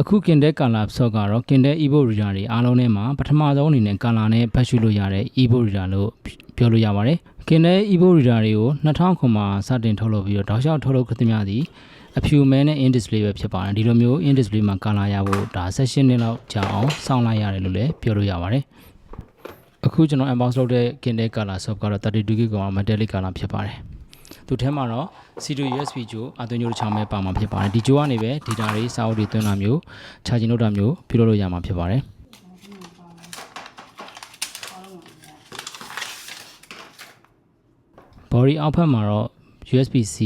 အခုကင်တဲ့ကာလာဆော့ကတော့ကင်တဲ့ ebook reader တွေအားလုံးထဲမှာပထမဆုံးအနေနဲ့ကာလာနဲ့ဖတ်ရှုလို့ရတဲ့ ebook reader လို့ပြောလို့ရပါတယ်ကင်တဲ့ ebook reader တွေကို2000ခုမှာစတင်ထုတ်လုပ်ပြီးတော့တောက်လျှောက်ထုတ်လုပ်ခသမျှသည်အဖြူမဲနဲ့ in display ပဲဖြစ်ပါတယ်ဒီလိုမျိုး in display မှာကာလာရဖို့ဒါ16နှစ်လောက်ကြာအောင်စောင့်လိုက်ရတယ်လို့လည်းပြောလို့ရပါတယ်အခုကျွန်တော် unbox လုပ်တဲ့ Kindle Color Soft ကတော့ 32GB ကောင် metallic color ဖြစ်ပါတယ် သူထဲမှာတော့ C2 USB ကြိုအသွင်းကြိုတစ်ချောင်းပဲပါမှာဖြစ်ပါတယ်ဒီကြိုကနေပဲ data တွေစာအုပ်တွေသွင်းတာမျိုး charging လုပ်တာမျိုးပြုလုပ်လို့ရမှာဖြစ်ပါတယ် body အောက်ဖက်မှာတော့ USB-C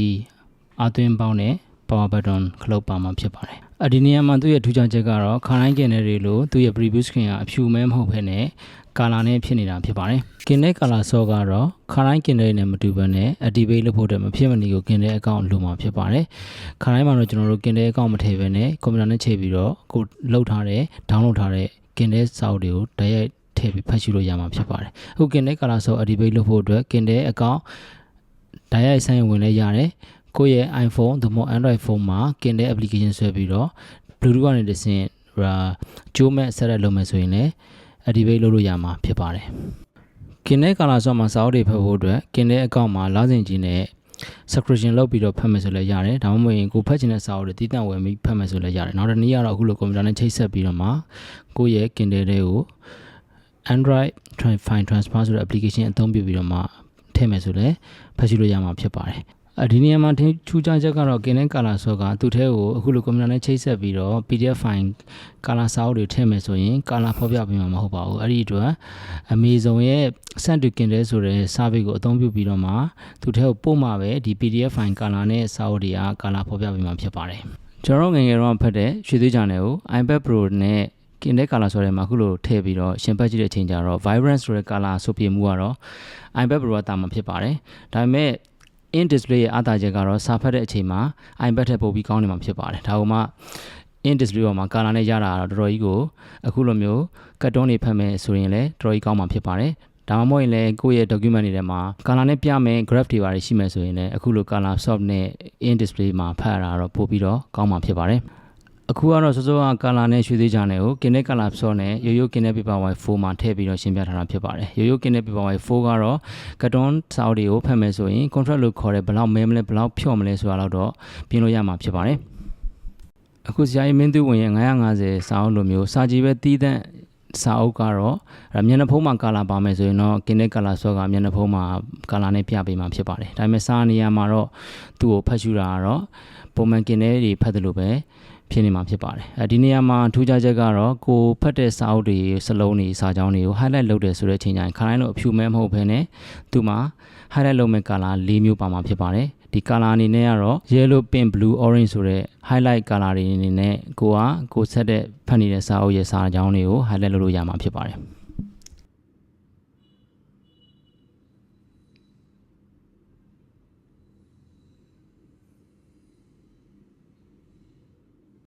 အသွင်းပေါင်းနဲ့ power button ခလုတ်ပါမှာဖြစ်ပါတယ်။အဒီနေရာမှာသူ့ရဲ့ထူးခြားချက်ကတော့ခါတိုင်းကင်နယ်တွေလိုသူ့ရဲ့ preview screen ကအဖြူမဲမဟုတ်ဘဲနဲ့ ကာလာနဲ့ဖြစ်နေတာဖြစ်ပါတယ်။ကင်တဲ့ကာလာဆော့ကတော့ခါတိုင်းကင်နယ်တွေနဲ့မတူဘဲနဲ့ activate လုပ်ဖို့အတွက်မဖြစ်မနေကိုကင်တဲ့အကောင့်လိုမှာဖြစ်ပါတယ်။ခါတိုင်းမှာတော့ကျွန်တော်တို့ကင်တဲ့အကောင့်မထည့်ဘဲနဲ့ကွန်ပျူတာနဲ့ချိန်ပြီးတော့ကိုလုတ်ထားတဲ့ download ထားတဲ့ကင်တဲ့စာအုပ်တွေကိုတိုက်ရိုက်ထည့်ပြီးဖတ်ရှုလို့ရမှာဖြစ်ပါတယ်။အခုကင်တဲ့ကာလာဆော့ activate လုပ်ဖို့အတွက်ကင်တဲ့အကောင့်တိုက်ရိုက်ဆိုင်ဝင်လဲရတယ်ကိုယ့်ရဲ့ iPhone သို့မဟုတ် Android phone မှာ Kindle application ဆွဲပြီးတော့ Bluetooth ကနေတဆင့်ဟာကျိုးမဲ့ဆက်ရက်လုပ်မယ်ဆိုရင်လည်း activate လုပ်လို့ရမှာဖြစ်ပါတယ် Kindle Color Soft မှာစာအုပ်တွေဖတ်ဖို့အတွက် Kindle account မှာလာစဉ်ကြီးနဲ့ subscription လုပ်ပြီးတော့ဖတ်မယ်ဆိုလည်းရတယ်ဒါမှမဟုတ်ရင်ကိုဖတ်ချင်တဲ့စာအုပ်တွေတည်တံ့ဝယ်ပြီးဖတ်မယ်ဆိုလည်းရတယ်နောက်တစ်နည်းကတော့အခုလိုကွန်ပျူတာနဲ့ချိတ်ဆက်ပြီးတော့မှကိုယ့်ရဲ့ Kindle တွေကို Android File Transfer ဆိုတဲ့ application အသုံးပြုပြီးတော့မှထည့်မယ်ဆိုလည်းဖတ်ရှုလို့ရမှာဖြစ်ပါတယ်။အဲ ဒီနေရာမှာထင်ထူးခြားချက်ကတော့ Kindle Color Soft ကသူ့ထဲကိုအခုလိုကွန်ပျူတာနဲ့ချိတ်ဆက်ပြီးတော့ PDF file color စာအုပ်တွေထည့်မယ်ဆိုရင် color ဖော်ပြပေးမှာမဟုတ်ပါဘူး။အဲ့ဒီအတွက် Amazon ရဲ့ Send to Kindle ဆိုတဲ့ service ကိုအသုံးပြုပြီးတော့မှသူ့ထဲကိုပို့မှပဲဒီ PDF file color နဲ့စာအုပ်တွေက color ဖော်ပြပေးမှာဖြစ်ပါတယ်။ကျွန်တော်ငယ်ငယ်တော့ဖတ်တဲ့ရွှေသွေးကြံတွေကို iPad Pro နဲ့ Kindle color ဆိုတဲ့မှာအခုလိုထည့်ပြီးတော့ရှင်းပတ်ကြည့်တဲ့အချိန်ကျတော့ vibrance ဆိုတဲ့ color ဆိုပြမှုကတော့ iPad Pro ကတာမှာဖြစ်ပါတယ်။ဒါပေမဲ့ in display ရဲ့အားသာချက်ကတော့စာဖတ်တဲ့အချိန်မှာ iPad ထက်ပိုပြီးကောင်းနေမှာဖြစ်ပါတယ်။ဒါကမှ in display ပေါ်မှာ color နဲ့ရတာကတော့တော်တော်ကြီးကိုအခုလိုမျိုးကတ်တုံးတွေဖတ်မယ်ဆိုရင်လည်းတော်တော်ကြီးကောင်းမှာဖြစ်ပါတယ်။ဒါမှမဟုတ်ရင်လည်းကိုယ့်ရဲ့ document တွေထဲမှာ color နဲ့ပြမယ် graph တွေပါရှိမယ်ဆိုရင်လည်းအခုလို color soft နဲ့ in display မှာဖတ်ရတာတော့ပိုပြီးတော့ကောင်းမှာဖြစ်ပါတယ်။ အခုကတော့စောစောကကာလာနဲ့ရွှေသေးချာနဲ့ကို Kindle Color ဆော့နဲ့ရိုးရိုး Kindle Paperwhite 4မှာထည့်ပြီးတော့ရှင်းပြထားတာဖြစ်ပါတယ်ရိုးရိုး Kindle Paperwhite 4ကတော့ကတ်တွန်းစာအုပ်တွေကိုဖတ်မယ်ဆိုရင် contract လို့ခေါ်တဲ့ဘယ်လောက်မဲမလဲဘယ်လောက်ဖြော့မလဲဆိုတာတော့ပြင်လို့ရမှာဖြစ်ပါတယ်အခုဆရာကြီးမင်းသူဝင်ရဲ့950စာအုပ်လိုမျိုးစာကြည့်ပဲတီးတဲ့ စာအုပ်ကတော့မျက်နှာဖုံးမှာကာလာပါမယ်ဆိုရင်တော့ Kindle Color ဆော့ကမျက်နှာဖုံးမှာကာလာနဲ့ပြပေးမှာဖြစ်ပါတယ်ဒါပေမဲ့စာနေရာမှာတော့သူ့ကိုဖတ်ရှုတာကတော့ပုံမှန် Kindle တွေဖတ်တယ်လို့ပဲဖြစ်နေမှာဖြစ်ပါတယ်အဲဒီနေရာမှာထူးခြားချက်ကတော့ကိုဖတ်တဲ့စာအုပ်တွေစလုံးတွေစာကြောင်းတွေကို highlight လုပ်တယ်ဆိုတဲ့အချိန်ကျရင်ခရိုင်းလို့အဖြူမဲမဟုတ်ဘဲနဲ့သူ့မှာ highlight လုပ်မဲ့ color ၄မျိုးပါမှာဖြစ်ပါတယ် ဒီ color အနေနဲ့ကတော့ yellow pink blue orange ဆိုတဲ့ highlight color တွေအနေနဲ့ကိုကကိုဆက်တဲ့ဖတ်နေတဲ့စာအုပ်ရဲ့စာကြောင်းတွေကို highlight လုပ်လို့ရမှာဖြစ်ပါတယ်